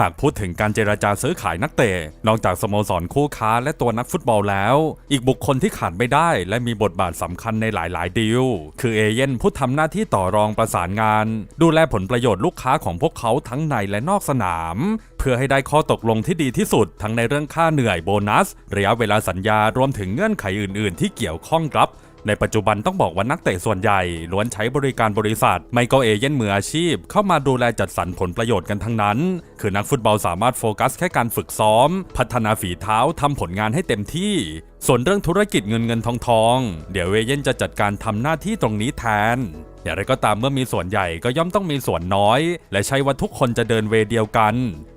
หากพูดถึงการเจราจาซื้อขายนักเตะ นอกจากสโมสรคู่ค้าและตัวนักฟุตบอลแล้ว อีกบุคคลที่ขาดไม่ได้และมีบทบาทสำคัญในหลาย ๆ ดีล คือเอเย่นผู้ทำหน้าที่ต่อรองประสานงาน ดูแลผลประโยชน์ลูกค้าของพวกเขาทั้งในและนอกสนาม เพื่อให้ได้ข้อตกลงที่ดีที่สุดทั้งในเรื่องค่าเหนื่อยโบนัส ระยะเวลาสัญญารวมถึงเงื่อนไขอื่น ๆ ที่เกี่ยวข้องครับ ในปัจจุบันต้องบอกว่านักเตะส่วนใหญ่ล้วนใช้บริการบริษัท ไม่ก็เอเย่นมืออาชีพ เข้ามาดูแลจัดสรรผลประโยชน์กันทั้งนั้น คือนักฟุตบอลสามารถโฟกัสแค่การฝึกซ้อม พัฒนาฝีเท้าทำผลงานให้เต็มที่ ส่วนเรื่องธุรกิจเงินเงินทองทอง เดี๋ยวเอเย่นจะจัดการทำหน้าที่ตรงนี้แทน อย่างไรก็ตามเมื่อมีส่วนใหญ่ก็ย่อมต้องมีส่วนน้อย และใช่ว่าทุกคนจะเดินเวเดียวกัน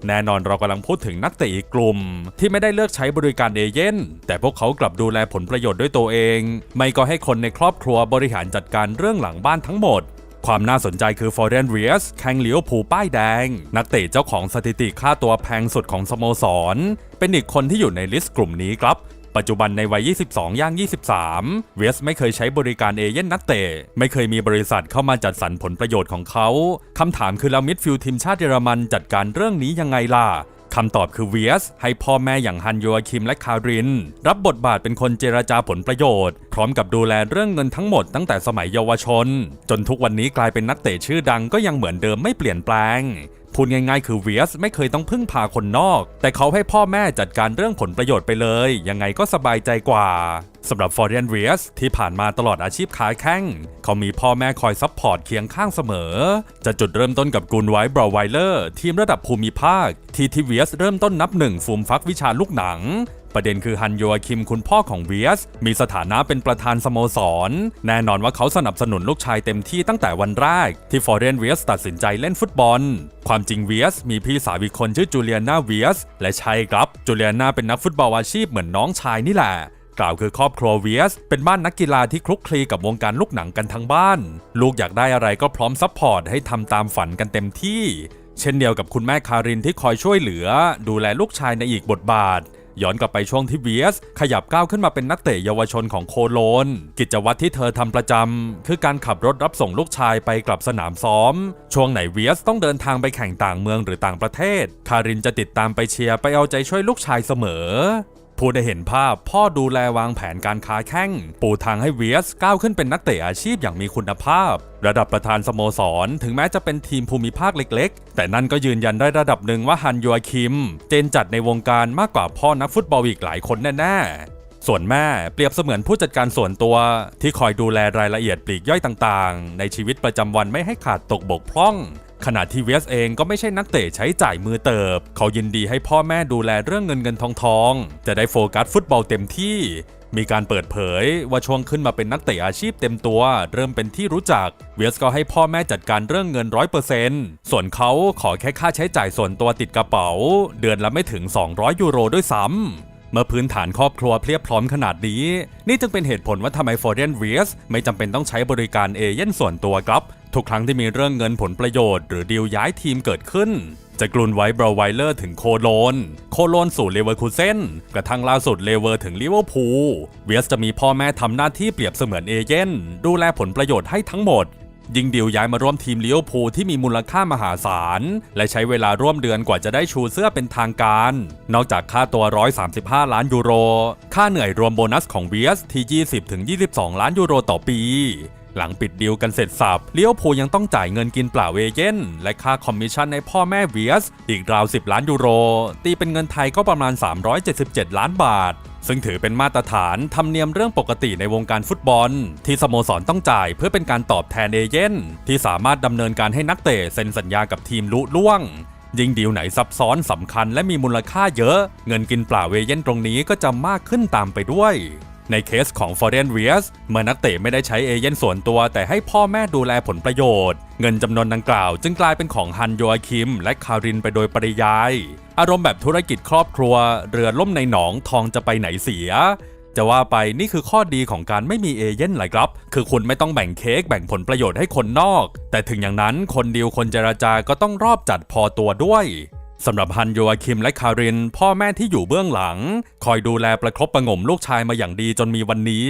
แน่นอนเรากำลังพูดถึงนักเตะอีกกลุ่ม ที่ไม่ได้เลือกใช้บริการเอเย่นแต่พวกเขากลับดูแลผลประโยชน์ด้วยตัวเอง ไม่ก็ให้คนในครอบครัวบริหารจัดการเรื่องหลังบ้านทั้งหมดความน่าสนใจคือฟอร์เรนเรียสแข่งเลี้ยวผูป้ายแดง นักเตะเจ้าของสถิติค่าตัวแพงสุดของสโมสร เป็นอีกคนที่อยู่ในลิสต์กลุ่มนี้ครับ ปัจจุบันในวัย 22 ย่าง 23 เวสไม่เคยใช้บริการเอเย่นนักเตะ ไม่เคยมีบริษัทเข้ามาจัดสรรผลประโยชน์ของเขา คำถามคือแล้วมิดฟิลด์ทีมชาติเยอรมันจัดการเรื่องนี้ยังไงล่ะคำตอบคือเวียสให้พ่อแม่อย่างฮันโยอาคิมและคาริน รับบทบาทเป็นคนเจรจาผลประโยชน์ พร้อมกับดูแลเรื่องเงินทั้งหมดตั้งแต่สมัยเยาวชน จนทุกวันนี้กลายเป็นนักเตะชื่อดังก็ยังเหมือนเดิมไม่เปลี่ยนแปลง พูดง่ายๆ คือเวียสไม่เคยต้องพึ่งพาคนนอก แต่เขาให้พ่อแม่จัดการเรื่องผลประโยชน์ไปเลย ยังไงก็สบายใจกว่าสำหรับฟอร์เรนเวียสที่ผ่านมาตลอดอาชีพค้าแข้ง เขามีพ่อแม่คอยซัพพอร์ตเคียงข้างเสมอ จะจุดเริ่มต้นกับกุนไวท์บราวไวเลอร์ทีมระดับภูมิภาค ที่ทีเวียสเริ่มต้นนับหนึ่งฟูมฟักวิชาลูกหนัง ประเด็นคือฮันโยอาคิมคุณพ่อของเวียส มีสถานะเป็นประธานสโมสร แน่นอนว่าเขาสนับสนุนลูกชายเต็มที่ตั้งแต่วันแรก ที่ฟอร์เรนเวียสตัดสินใจเล่นฟุตบอล ความจริงเวียส มีพี่สาวอีกคนชื่อจูเลียนาเวียส และใช่ครับ จูเลียนาเป็นนักฟุตบอลอาชีพเหมือนน้องชายนี่แหละกล่าวคือครอบครัวเวียส เป็นบ้านนักกีฬาที่คลุกคลีกับวงการลูกหนังกันทั้งบ้าน ลูกอยากได้อะไรก็พร้อมซัพพอร์ตให้ทำตามฝันกันเต็มที่ เช่นเดียวกับคุณแม่คารินที่คอยช่วยเหลือ ดูแลลูกชายในอีกบทบาท ย้อนกลับไปช่วงที่เวียสขยับก้าวขึ้นมาเป็นนักเตะเยาวชนของโคโลน กิจวัตรที่เธอทำประจำคือการขับรถรับส่งลูกชายไปกลับสนามซ้อม ช่วงไหนเวียสต้องเดินทางไปแข่งต่างเมืองหรือต่างประเทศ คารินจะติดตามไปเชียร์ไปเอาใจช่วยลูกชายเสมอ ผู้ได้เห็นภาพ พ่อดูแลวางแผนการค้าแข้ง ปูทางให้เวียสก้าวขึ้นเป็นนักเตะอาชีพอย่างมีคุณภาพ ระดับประธานสโมสร ถึงแม้จะเป็นทีมภูมิภาคเล็กๆ แต่นั่นก็ยืนยันได้ระดับหนึ่งว่าฮันยอาคิม เจนจัดในวงการมากกว่าพ่อนักฟุตบอลอีกหลายคนแน่ๆส่วนแม่เปรียบเสมือนผู้จัดการส่วนตัว ที่คอยดูแลรายละเอียดปลีกย่อยต่างๆ ในชีวิตประจำวันไม่ให้ขาดตกบกพร่อง ขณะที่เวสเองก็ไม่ใช่นักเตะใช้จ่ายมือเติบ เขายินดีให้พ่อแม่ดูแลเรื่องเงินเงินทองทอง จะได้โฟกัสฟุตบอลเต็มที่มีการเปิดเผยว่าช่วงขึ้นมาเป็นนักเตะอาชีพเต็มตัว เริ่มเป็นที่รู้จัก เวสก็ให้พ่อแม่จัดการเรื่องเงินร้อยเปอร์เซนต์ส่วนเขาขอแค่ค่าใช้จ่ายส่วนตัวติดกระเป๋า เดือนละไม่ถึง 200 ยูโรด้วยซ้ำ เมื่อพื้นฐานครอบครัวเพียบพร้อมขนาดนี้ นี่จึงเป็นเหตุผลว่าทำไมฟอร์เรนเวียสไม่จำเป็นต้องใช้บริการเอเย่นส่วนตัวครับ ทุกครั้งที่มีเรื่องเงินผลประโยชน์หรือดีลย้ายทีมเกิดขึ้น จะกลุนไว้บราวไวเลอร์ถึงโคโลน โคโลนสู่เลเวอร์คูเซนกระทั่งล่าสุดเลเวอร์ถึงลิเวอร์พูลเวียสจะมีพ่อแม่ทำหน้าที่เปรียบเสมือนเอเย่นดูแลผลประโยชน์ให้ทั้งหมด ยิงดิวย้ายมาร่วมทีมลิเวอร์พูที่มีมูลค่ามหาศาล และใช้เวลาร่วมเดือนกว่าจะได้ชูเสื้อเป็นทางการ นอกจากค่าตัว 135 ล้านยูโร ค่าเหนื่อยรวมโบนัสของเวียสที่ 20-22 ล้านยูโรต่อปีหลังปิดดีลกันเสร็จสับเลี้ยวพูยังต้องจ่ายเงินกินเปล่าเอเย่นและค่าคอมมิชชั่นในพ่อแม่เวียส อีกราว 10 ล้านยูโร ตีเป็นเงินไทยก็ประมาณ 377 ล้านบาท ซึ่งถือเป็นมาตรฐานธรรมเนียมเรื่องปกติในวงการฟุตบอล ที่สโมสรต้องจ่ายเพื่อเป็นการตอบแทนเอเย่นที่สามารถดำเนินการให้นักเตะเซ็นสัญญากับทีมลุล่วง ยิ่งดีลไหนซับซ้อนสำคัญและมีมูลค่าเยอะ เงินกินเปล่าเอเย่นตรงนี้ก็จะมากขึ้นตามไปด้วย ในเคสของฟอร์เรนเวียสเมื่อนักเตะไม่ได้ใช้เอเย่นส่วนตัว แต่ให้พ่อแม่ดูแลผลประโยชน์ เงินจำนวนดังกล่าว จึงกลายเป็นของฮันโยอาคิม และคารินไปโดยปริยาย อารมณ์แบบธุรกิจครอบครัว เรือล่มในหนองทองจะไปไหนเสียจะว่าไปนี่คือข้อดีของการไม่มีเอเย่นแหละครับ คือคุณไม่ต้องแบ่งเค้กแบ่งผลประโยชน์ให้คนนอก แต่ถึงอย่างนั้นคนดีลคนเจราจาก็ต้องรอบจัดพอตัวด้วย สำหรับฮันโยอาคิมและคาริน พ่อแม่ที่อยู่เบื้องหลัง คอยดูแลประคบประงมลูกชายมาอย่างดีจนมีวันนี้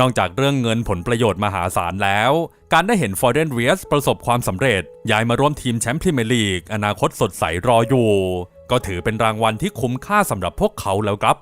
นอกจากเรื่องเงินผลประโยชน์มหาศาลแล้ว การได้เห็นฟอร์เรนเวียสประสบความสำเร็จ ย้ายมาร่วมทีมแชมป์พรีเมียร์ลีก อนาคตสดใสรออยู่ ก็ถือเป็นรางวัลที่คุ้มค่าสำหรับพวกเขาแล้วครับ